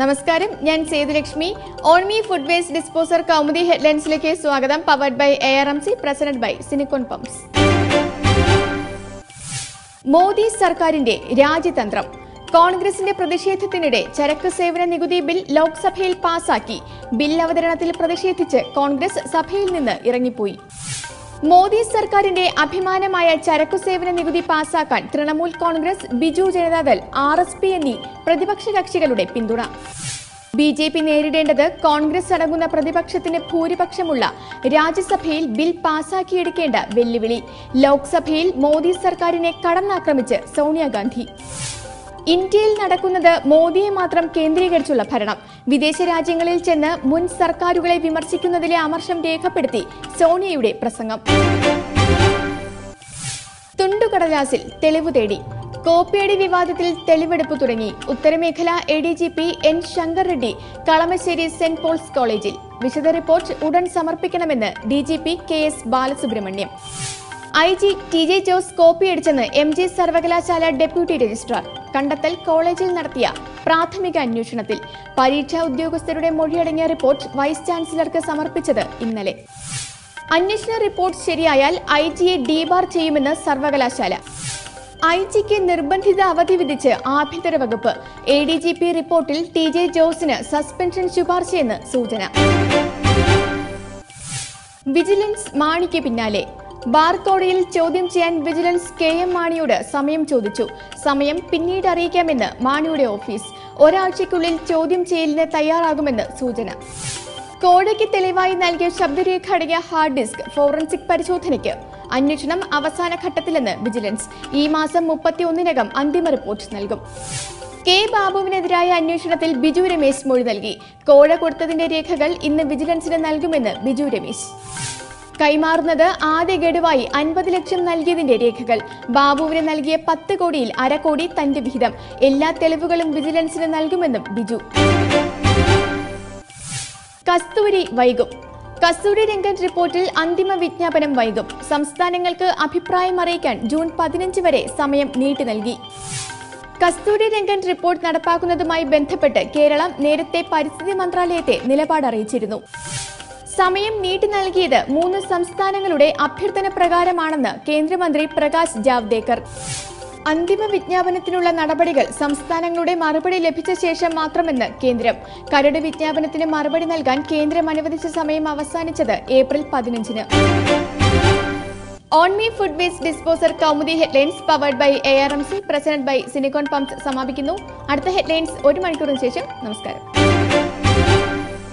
നമസ്കാരം ഞാൻ Sethulakshmi. Onmi food waste disposer Kaumudi ഹെഡ്ലൈൻസിലേക്ക് സ്വാഗതം. Powered by A R M C presented by Sinicon pumps Modi സർക്കാരിന്റെ രാജ്യതന്ത്രം. കോൺഗ്രസിന്റെ പ്രതിഷേധത്തിനിടെ ചരക്ക് സേവന നികുതി ബിൽ ലോക്സഭയിൽ പാസാക്കി. ബിൽ അവതരണത്തിൽ പ്രതിഷേധിച്ച് കോൺഗ്രസ് സഭയിൽ നിന്ന് ഇറങ്ങിപ്പോയി. മോദി സർക്കാരിന്റെ അഭിമാനമായ ചരക്കു സേവന നികുതി പാസാക്കാൻ Trinamool Congress Biju Janata Dal R S P പ്രതിപക്ഷ കക്ഷികളുടെ പിന്തുണ. ബി ജെ പി നേരിടേണ്ടത് കോൺഗ്രസ് അടങ്ങുന്ന പ്രതിപക്ഷത്തിന് ഭൂരിപക്ഷമുള്ള രാജ്യസഭയിൽ ബിൽ പാസാക്കിയെടുക്കേണ്ട വെല്ലുവിളി. ലോക്സഭയിൽ മോദി സർക്കാരിനെ കടന്നാക്രമിച്ച് സോണിയാഗാന്ധി. ഇന്ത്യയിൽ നടക്കുന്നത് മോദിയെ മാത്രം കേന്ദ്രീകരിച്ചുള്ള ഭരണം. വിദേശ രാജ്യങ്ങളിൽ ചെന്ന് മുൻ സർക്കാരുകളെ വിമർശിക്കുന്നതിലെ അമർഷം രേഖപ്പെടുത്തി സോണിയയുടെ പ്രസംഗം. തുണ്ടുകടലാസിൽ തെളിവ് തേടി. കോപ്പിയടി വിവാദത്തിൽ തെളിവെടുപ്പ് തുടങ്ങി. ഉത്തരമേഖല A D G P N Shankar Reddy Kalamassery Saint Paul's കോളേജിൽ. വിശദ റിപ്പോർട്ട് ഉടൻ സമർപ്പിക്കണമെന്ന് D G P K S Balasubramaniam. I G T J Jose കോപ്പിയടിച്ചെന്ന് M G സർവകലാശാല ഡെപ്യൂട്ടി രജിസ്ട്രാർ. കണ്ടെത്തൽ കോളേജിൽ നടത്തിയ പ്രാഥമിക അന്വേഷണത്തിൽ പരീക്ഷാ ഉദ്യോഗസ്ഥരുടെ മൊഴിയടങ്ങിയ റിപ്പോർട്ട് വൈസ് ചാൻസലർക്ക് സമർപ്പിച്ചത് ഇന്നലെ. അന്വേഷണ റിപ്പോർട്ട് ശരിയായാൽ ഐ ജിയെ ഡീബാർ ചെയ്യുമെന്ന് സർവകലാശാല. ഐ ജിക്ക് നിർബന്ധിത അവധി വിധിച്ച് ആഭ്യന്തര വകുപ്പ് എ ഡി ജി പി റിപ്പോർട്ടിൽ ടി ജെ ജോസിന് സസ്പെൻഷൻ ശുപാർശയെന്ന് സൂചന. വിജിലൻസ് മാണിക്ക് പിന്നാലെ. ബാർക്കോടയിൽ ചോദ്യം ചെയ്യാൻ വിജിലൻസ് കെ എം മാണിയോട് സമയം ചോദിച്ചു. സമയം പിന്നീട് അറിയിക്കാമെന്ന് മാണിയുടെ ഓഫീസ്. ഒരാഴ്ചയ്ക്കുള്ളിൽ ചോദ്യം ചെയ്യലിന് തയ്യാറാകുമെന്ന് സൂചന. കോടയ്ക്ക് തെളിവായി നൽകിയ ശബ്ദരേഖ അടങ്ങിയ ഹാർഡ് ഡിസ്ക് ഫോറൻസിക് പരിശോധനയ്ക്ക്. അന്വേഷണം അവസാന ഘട്ടത്തിലെന്ന് വിജിലൻസ്. ഈ മാസം മുപ്പത്തിയൊന്നിനകം അന്തിമ റിപ്പോർട്ട് നൽകും. കെ ബാബുവിനെതിരായ അന്വേഷണത്തിൽ ബിജു രമേശ് മൊഴി നൽകി. കോഴ കൊടുത്തതിന്റെ രേഖകൾ ഇന്ന് വിജിലൻസിന് നൽകുമെന്ന് ബിജു രമേശ്. കൈമാറുന്നത് ആദ്യ ഗഡുവായി അൻപത് ലക്ഷം നൽകിയതിന്റെ രേഖകൾ. ബാബുവിന് നൽകിയ പത്ത് കോടിയിൽ അരക്കോടി തന്റെ വിഹിതം. എല്ലാ തെളിവുകളും വിജിലൻസിന് നൽകുമെന്നും ബിജു. കസ്തൂരി വൈകും. കസ്തൂരി രംഗൻ റിപ്പോർട്ടിൽ അന്തിമ വിജ്ഞാപനം വൈകും. സംസ്ഥാനങ്ങൾക്ക് അഭിപ്രായം അറിയിക്കാൻ ജൂൺ പതിനഞ്ച് വരെ സമയം നീട്ടി നൽകി. കസ്തൂരി രംഗൻ റിപ്പോർട്ട് നടപ്പാക്കുന്നതുമായി ബന്ധപ്പെട്ട് കേരളം നേരത്തെ പരിസ്ഥിതി മന്ത്രാലയത്തെ നിലപാട് അറിയിച്ചിരുന്നു. സമയം നീട്ടി നൽകിയത് മൂന്ന് സംസ്ഥാനങ്ങളുടെ അഭ്യർത്ഥന പ്രകാരമാണെന്ന് കേന്ദ്രമന്ത്രി പ്രകാശ് ജാവ്ദേക്കർ. അന്തിമ വിജ്ഞാപനത്തിനുള്ള നടപടികൾ സംസ്ഥാനങ്ങളുടെ മറുപടി ലഭിച്ച ശേഷം മാത്രമെന്ന് കേന്ദ്രം. കരട് വിജ്ഞാപനത്തിന് മറുപടി നൽകാൻ കേന്ദ്രം അനുവദിച്ച സമയം അവസാനിച്ചത് ഏപ്രിൽ പതിനഞ്ചിന്. Onmi food waste disposer Kaumudi headlines powered by A R M C presented by Sinicon pumps സമാപിക്കുന്നു. അടുത്ത ഹെഡ്ലൈൻസ് ഒരു മണിക്കൂറിന് ശേഷം. നമസ്കാരം.